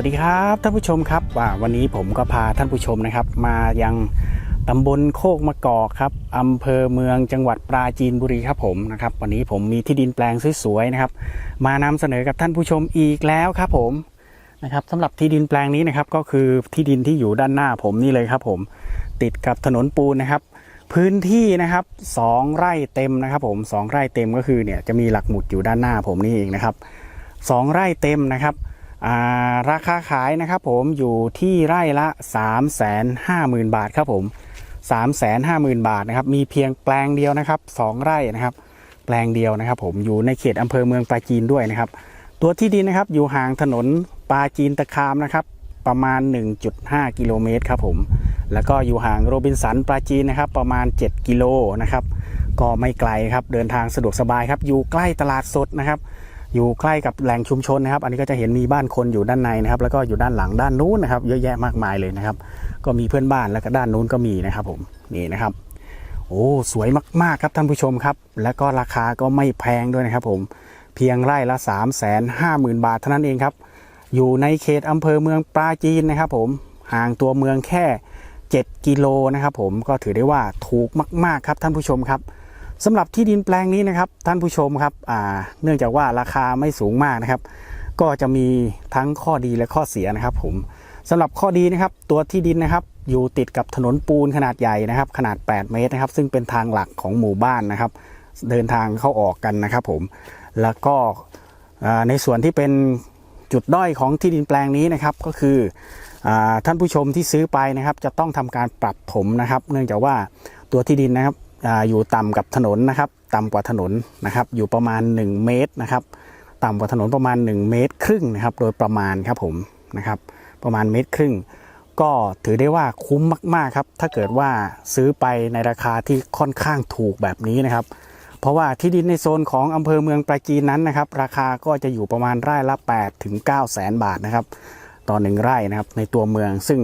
วัสดีครับท่านผู้ชมครับว่าวันนี้ผมก็พาท่านผู้ชมนะครับ มายังตำบลโคกมะกอกครับอำเภอเมืองจังหวัดปราจีนบุรีครับผมนะครับ วันนี้ผมมีที่ดินแปลงสวยๆนะครับ มานำเสนอกับท่านผู้ชมอีกแล้วครับผมนะครับสำหรับที่ดินแปลงนี้นะครับ ก็คือที่ดินที่อยู่ด้านหน้าผมนี่เลยครับ ผมติดกับถนนปูนนะครับ พื้นที่นะครับสองไร่เต็มนะครับ ผมสองไร่เต็มก็คือเนี่ยจะมีหลักหมุดอยู่ด้านหน้าผมนี่เองนะครับสองไร่เต็มนะครับ ราคาขายนะครับผมอยู่ที่ไร่ละ 3 5 0 0 0 0 บาทครับผม3 5 0 0 0 0 บาทนะครับมีเพียงแปลงเดียวนะครับสองไร่นะครับ แปลงเดียวนะครับผมอยู่ในเขตอำเภอเมืองปราจีนด้วยนะครับ ตัวที่ดินนะครับอยู่ห่างถนนปราจีนตะคามนะครับประมาณ 1.5 กิโลเมตรครับผม แล้วก็อยู่ห่างโรบินสันปราจีนนะครับประมาณ 7 กิโลนะครับ ก็ไม่ไกลครับเดินทางสะดวกสบายครับอยู่ใกล้ตลาดสดนะครับ อยู่ใกล้กับแหล่งชุมชนนะครับ อันนี้ก็จะเห็นมีบ้านคนอยู่ด้านในนะครับ แล้วก็อยู่ด้านหลังด้านนู้นนะครับ เยอะแยะมากมายเลยนะครับ ก็มีเพื่อนบ้านแล้วก็ด้านนู้นก็มีนะครับ ผมนี่นะครับ โอ้สวยมากๆครับท่านผู้ชมครับ แล้วก็ราคาก็ไม่แพงด้วยนะครับ ผมเพียงไร่ละ 3 5 0 0 0 0 บาทเท่านั้นเองครับ อยู่ในเขตอำเภอเมืองปราจีนนะครับ ผมห่างตัวเมืองแค่ 7 กิโลนะครับ ผมก็ถือได้ว่าถูกมาก ๆครับท่านผู้ชมครับ สำหรับที่ดินแปลงนี้นะครับท่านผู้ชมครับเนื่องจากว่าราคาไม่สูงมากนะครับ ก็จะมีทั้งข้อดีและข้อเสียนะครับ ผมสำหรับข้อดีนะครับ ตัวที่ดินนะครับ อยู่ติดกับถนนปูนขนาดใหญ่นะครับ ขนาด 8 เมตรนะครับ ซึ่งเป็นทางหลักของหมู่บ้านนะครับ เดินทางเข้าออกกันนะครับ ผมแล้วก็ในส่วนที่เป็นจุดด้อยของที่ดินแปลงนี้นะครับก็คืออท่านผู้ชมที่ซื้อไปนะครับ จะต้องทำการปรับถมนะครับ เนื่องจากว่าตัวที่ดินนะครับ อยู่ต่ำกับถนนนะครับต่ำกว่าถนนนะครับ อยู่ประมาณ 1 เมตรนะครับ ต่ำกว่าถนนประมาณ 1 เมตรครึ่งนะครับ โดยประมาณครับผมนะครับ ประมาณเมตรครึ่ง ก็ถือได้ว่าคุ้มมาก ๆ ครับ ถ้าเกิดว่าซื้อไปในราคาที่ค่อนข้างถูกแบบนี้นะครับ เพราะว่าที่ดินในโซนของอำเภอเมืองปราจีนนั้นนะครับ ราคาก็จะอยู่ประมาณไร่ละ8ถึง9แสนบาทนะครับ ต่อหนึ่งไร่นะครับในตัวเมือง ซึ่ง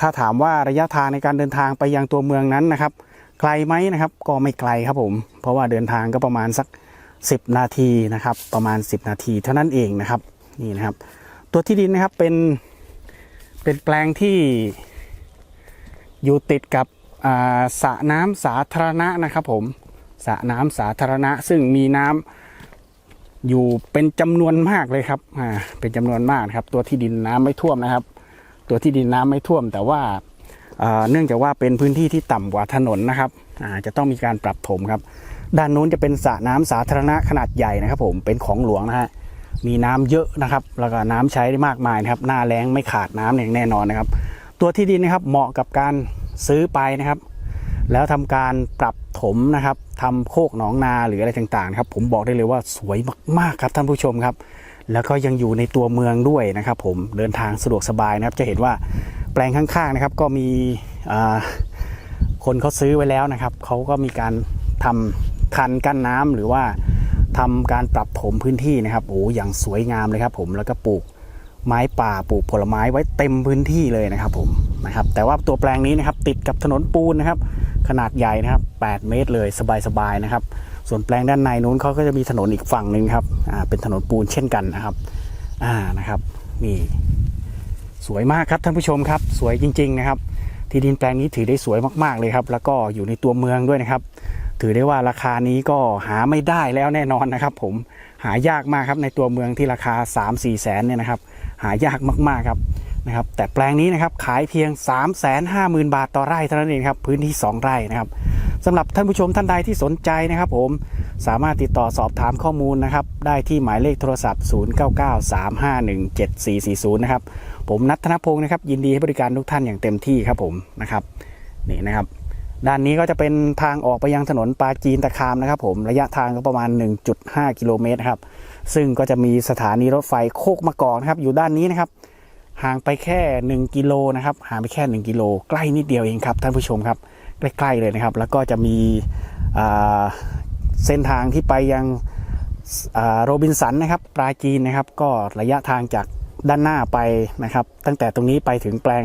ถ้าถามว่าระยะทางในการเดินทางไปยังตัวเมืองนั้นนะครับ ไกลไหมนะครับ ก็ไม่ไกลครับผม เพราะว่าเดินทางก็ประมาณสัก 10 นาทีนะครับ ประมาณ 10 นาทีเท่านั้นเองนะครับนี่นะครับ ตัวที่ดินนะครับเป็นเป็นแปลงที่อยู่ติดกับอ่าสระน้ำสาธารณะนะครับผมสระน้ำสาธารณะ ซึ่งมีน้ำอยู่เป็นจำนวนมากเลยครับอ่าเป็นจำนวนมากครับ ตัวที่ดินน้ำไม่ท่วมนะครับ ตัวที่ดินน้ำไม่ท่วม แต่ว่า เนื่องจากว่าเป็นพื้นที่ที่ต่ำกว่าถนนนะครับจะต้องมีการปรับถมครับ ด้านนู้นจะเป็นสระน้ำสาธารณะขนาดใหญ่นะครับ ผมเป็นของหลวงนะฮะมีน้ำเยอะนะครับ แล้วก็น้ำใช้ได้มากมายนะครับ หน้าแล้งไม่ขาดน้ำอย่างแน่นอนนะครับ ตัวที่ดินนะครับเหมาะกับการซื้อไปนะครับ แล้วทำการปรับถมนะครับทำโคกหนองนาหรืออะไรต่างๆครับผมบอกได้เลยว่าสวยมากๆครับท่านผู้ชมครับ แล้วก็ยังอยู่ในตัวเมืองด้วยนะครับ ผมเดินทางสะดวกสบายนะครับ จะเห็นว่า แปลงข้างๆนะครับ ก็มีคนเขาซื้อไว้แล้วนะครับเขาก็มีการทำคันกั้นน้ำหรือว่าทำการปรับถมพื้นที่นะครับโอ้อย่างสวยงามเลยครับ ผมแล้วก็ปลูกไม้ป่าปลูกผลไม้ไว้เต็มพื้นที่เลยนะครับ ผมนะครับ แต่ว่าตัวแปลงนี้นะครับ ติดกับถนนปูนนะครับ ขนาดใหญ่นะครับ 8 เมตรเลยสบายๆนะครับ ส่วนแปลงด้านในนู้นเขาก็จะมีถนนอีกฝั่งหนึ่งครับอ่าเป็นถนนปูนเช่นกันนะครับอ่านะครับนี่ สวยมากครับท่านผู้ชมครับ สวยจริง ๆ นะครับ ที่ดินแปลงนี้ถือได้สวยมากๆเลยครับ แล้วก็อยู่ในตัวเมืองด้วยนะครับ ถือได้ว่าราคานี้ก็หาไม่ได้แล้วแน่นอนนะครับ ผมหายากมากครับในตัวเมืองที่ราคา 3 4แสนเนี่ยนะครับ หายากมากๆครับนะครับแต่แปลงนี้นะครับขายเพียง 3 5 0 0 0 0 บาทต่อไร่เท่านั้นเองครับพื้นที่ 2 ไร่นะครับสำหรับท่านผู้ชมท่านใดที่สนใจนะครับ ผม สามารถติดต่อสอบถามข้อมูลนะครับ ได้ที่หมายเลขโทรศัพท์ 0993517440 นะครับ ผมนัทธนพงศ์นะครับ ยินดีให้บริการทุกท่านอย่างเต็มที่ครับผมนะครับนี่นะครับด้านนี้ก็จะเป็นทางออกไปยังถนนปาจีนตะคามนะครับ ผมระยะทางก็ประมาณ 1.5 กิโลเมตรครับ ซึ่งก็จะมีสถานีรถไฟโคกมะกอกนะครับ อยู่ด้านนี้นะครับ ห่างไปแค่ 1 กิโลนะครับ ห่างไปแค่ 1 กิโล ใกล้นิดเดียวเองครับท่านผู้ชมครับ ใกล้ๆเลยนะครับ แล้วก็จะมีอ่า เส้นทางที่ไปยังโรบินสันนะครับปราจีนนะครับก็ระยะทางจากด้านหน้าไปนะครับ ตั้งแต่ตรงนี้ไปถึงแปลง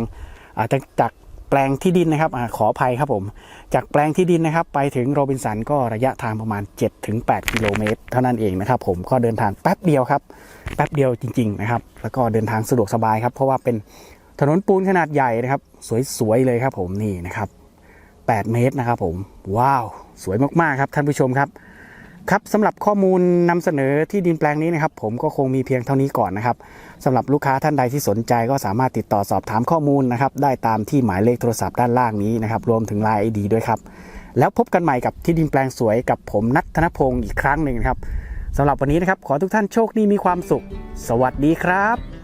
จากจากแปลงที่ดินนะครับอขออภัยครับผม จากแปลงที่ดินนะครับ ไปถึงโรบินสันก็ระยะทางประมาณ 7-8 กิโลเมตร เท่านั้นเองนะครับ ผมก็เดินทางแป๊บเดียวครับแป๊บเดียวจริง ๆนะครับ แล้วก็เดินทางสะดวกสบายครับ เพราะว่าเป็นถนนปูนขนาดใหญ่นะครับ สวยๆเลยครับผมนี่นะครับ 8 เมตรนะครับผมว้าว สวยมากๆครับท่านผู้ชมครับ ครับสำหรับข้อมูลนำเสนอที่ดินแปลงนี้นะครับ ผมก็คงมีเพียงเท่านี้ก่อนนะครับสำหรับลูกค้าท่านใดที่สนใจก็สามารถติดต่อสอบถามข้อมูลนะครับได้ตามที่หมายเลขโทรศัพท์ด้านล่างนี้นะครับรวมถึง Line ID ด้วยครับแล้วพบกันใหม่กับที่ดินแปลงสวยกับผมนัทธนพงศ์อีกครั้งหนึ่งครับสำหรับวันนี้นะครับ ขอทุกท่านโชคดีมีความสุข สวัสดีครับ